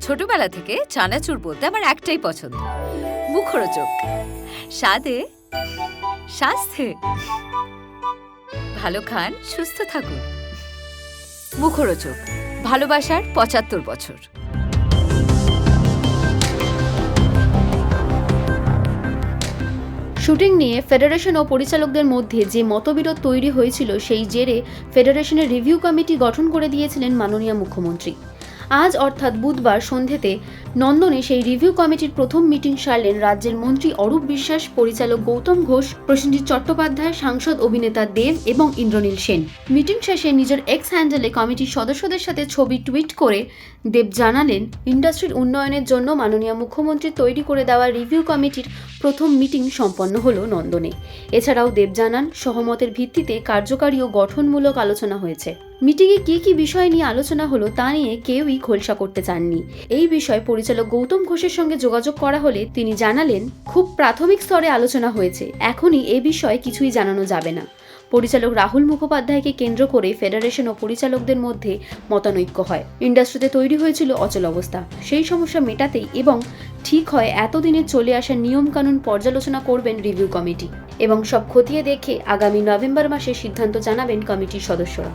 ছোটবেলা থেকে চানাচুর বলতে আমার একটাই পছন্দ। মুখরোচক। স্বাদে, স্বাস্থ্যে। ভালো খান, সুস্থ থাকুন। মুখরোচক। ভালোবাসার পঁচাত্তর বছর। শুটিং নিয়ে ফেডারেশন ও পরিচালকদের মধ্যে যে মতবিরোধ তৈরি হয়েছিল, সেই জেরে ফেডারেশনের রিভিউ কমিটি গঠন করে দিয়েছিলেন মাননীয় মুখ্যমন্ত্রী। আজ অর্থাৎ বুধবার সন্ধেতে নন্দনে সেই রিভিউ কমিটির প্রথম মিটিং সারলেন রাজ্যের মন্ত্রী অরূপ বিশ্বাস, পরিচালক গৌতম ঘোষ, প্রসেনজিৎ চট্টোপাধ্যায়, সাংসদ অভিনেতা দেব এবং ইন্দ্রনীল সেন। মিটিং শেষে নিজের এক্স হ্যান্ডেলে কমিটির সদস্যদের সাথে ছবি টুইট করে দেব জানালেন, ইন্ডাস্ট্রির উন্নয়নের জন্য মাননীয় মুখ্যমন্ত্রী তৈরি করে দেওয়া রিভিউ কমিটির প্রথম মিটিং সম্পন্ন হলো নন্দনে। এছাড়াও দেব জানান, সহমতের ভিত্তিতে কার্যকারী ও গঠনমূলক আলোচনা হয়েছে। মিটিংয়ে কি কি বিষয় নিয়ে আলোচনা হলো তা নিয়ে কেউই খোলসা করতে চাননি। এই বিষয়ে পরিচালক গৌতম ঘোষের সঙ্গে যোগাযোগ করা হলে তিনি জানালেন, খুব প্রাথমিক স্তরে আলোচনা হয়েছে, এখনই এ বিষয়ে কিছুই জানানো যাবে না। পরিচালক রাহুল মুখোপাধ্যায়কে কেন্দ্র করে ফেডারেশন ও পরিচালকদের মধ্যে মতানৈক্য হয়। ইন্ডাস্ট্রিতে তৈরি হয়েছিল অচল অবস্থা। সেই সমস্যা মেটাতেই এবং ঠিক হয় এতদিনে চলে আসা নিয়মকানুন পর্যালোচনা করবেন রিভিউ কমিটি। এবং সব খতিয়ে দেখে আগামী নভেম্বর মাসে সিদ্ধান্ত জানাবেন কমিটির সদস্যরা।